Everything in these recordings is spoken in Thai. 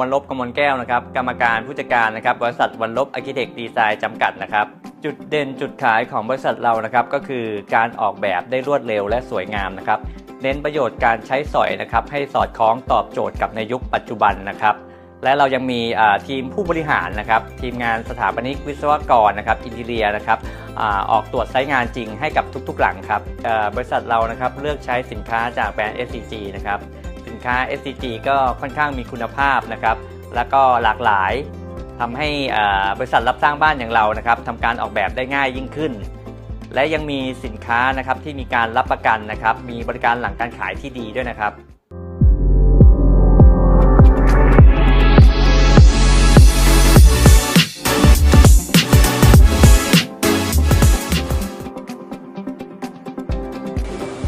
วันลบกมลแก้วนะครับกรรมการผู้จัดการนะครับบริษัทวันลบอาร์เคเต็กดีไซน์จำกัดนะครับจุดเด่นจุดขายของบริษัทเรานะครับก็คือการออกแบบได้รวดเร็วและสวยงามนะครับเน้นประโยชน์การใช้สอยนะครับให้สอดคล้องตอบโจทย์กับในยุคปัจจุบันนะครับและเรายังมีทีมผู้บริหารนะครับทีมงานสถาปนิกวิศวกรนะครับอินเทียนะครับออกตรวจใช้งานจริงให้กับทุกๆหลังครับบริษัทเรานะครับเลือกใช้สินค้าจากแบรนด์ SCG นะครับ นค้า SCG ก็ค่อนข้างมีคุณภาพนะครับแล้วก็หลากหลายทำให้บริษัทรับสร้างบ้านอย่างเรานะครับทำการออกแบบได้ง่ายยิ่งขึ้น และยังมีสินค้านะครับที่มีการรับประกันนะครับ มีบริการหลังการขายที่ดีด้วยนะครับ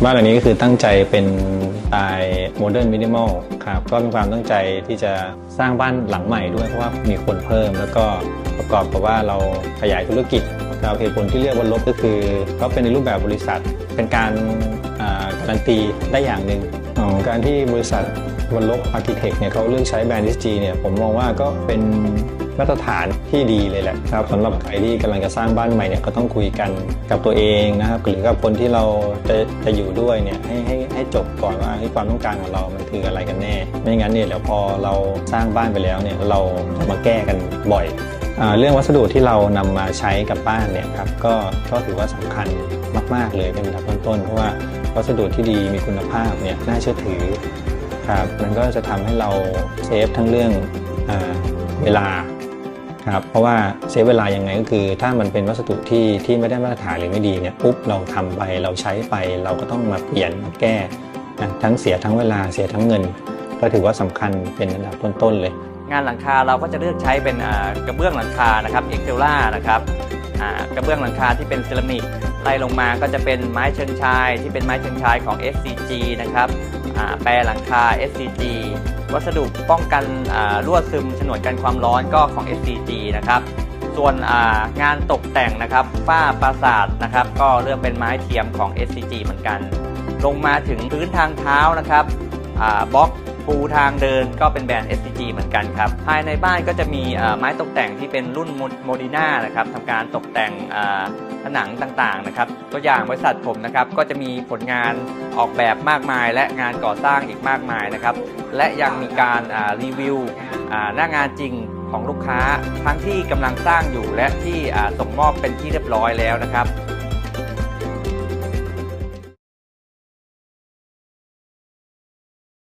บ้านหลังนี้ก็คือตั้งใจเป็นสไตล์โมเดิร์นมินิมอลครับก็มีความตั้งใจที่จะสร้างบ้านหลังใหม่ด้วยเพราะว่ามีคนเพิ่ม แล้วก็ประกอบกับว่าเราขยายธุรกิจเราเหตุผลที่เรียกว่าลบก็คือเขาเป็นในรูปแบบบริษัทเป็นการการันตีได้อย่างหนึ่งของการที่บริษัท วันลบอาร์เคเต็กเนี่ยเขาเลือกใช้แบรนด์ SG เนี่ยผมมองว่าก็เป็นมาตรฐานที่ดีเลยแหละครับสำหรับใครที่กำลังจะสร้างบ้านใหม่เนี่ยก็ต้องคุยกันกับตัวเองนะครับหรือกับคนที่เราจะจะอยู่ด้วยเนี่ยให้ให้ให้จบก่อนว่าให้ความต้องการของเรามันคืออะไรกันแน่ ไม่งั้นเนี่ยเดี๋ยวพอเราสร้างบ้านไปแล้วเนี่ยเรามาแก้กันบ่อยเรื่องวัสดุที่เรานำมาใช้กับบ้านเนี่ยครับก็ก็ถือว่าสำคัญมาก ๆ เลยเป็นอันดับต้นๆเพราะว่าวัสดุที่ดีมีคุณภาพเนี่ยน่าเชื่อถือ ครับมันก็จะทำให้เราเซฟทั้งเรื่องอเวลาครับเพราะว่าเซฟเวลายังไงก็คือ ถ้ามันเป็นวัสดุที่ที่ไม่ได้มาตรฐานหรือไม่ดีเนี่ยปุ๊บเราทำไปเราใช้ไปเราก็ต้องมาเปลี่ยนมาแก้นะทั้งเสียทั้งเวลาเสียทั้งเงิน ก็ถือว่าสำคัญเป็นอันดับต้นๆเลย งานหลังคาเราก็จะเลือกใช้เป็นกระเบื้องหลังคานะครับเอ็กเซล่านะครับกระเบื้องหลังคาที่เป็นเซรามิกไล่ลงมาก็จะเป็นไม้เชิงชาย ที่เป็นไม้เชิงชายของ SCG นะครับ แปรหลังคา SCG วัสดุป้องกันรั่วซึมฉนวนกันความร้อนก็ของ SCG นะครับ ส่วนงานตกแต่งนะครับฝ้าปราสาทนะครับก็เลือกเป็นไม้เทียมของ SCG เหมือนกัน ลงมาถึงพื้นทางเท้านะครับบล็อก ปูทางเดินก็เป็นแบรนด์ SCG เหมือนกันครับ ภายในบ้านก็จะมีไม้ตกแต่งที่เป็นรุ่นโมดิน่านะครับทำการตกแต่งผนังต่างๆนะครับ ตัวอย่างบริษัทผมนะครับก็จะมีผลงานออกแบบมากมาย และงานก่อสร้างอีกมากมายนะครับ และยังมีการรีวิวหน้างานจริงของลูกค้าทั้งที่กำลังสร้างอยู่และที่ส่งมอบเป็นที่เรียบร้อยแล้วนะครับ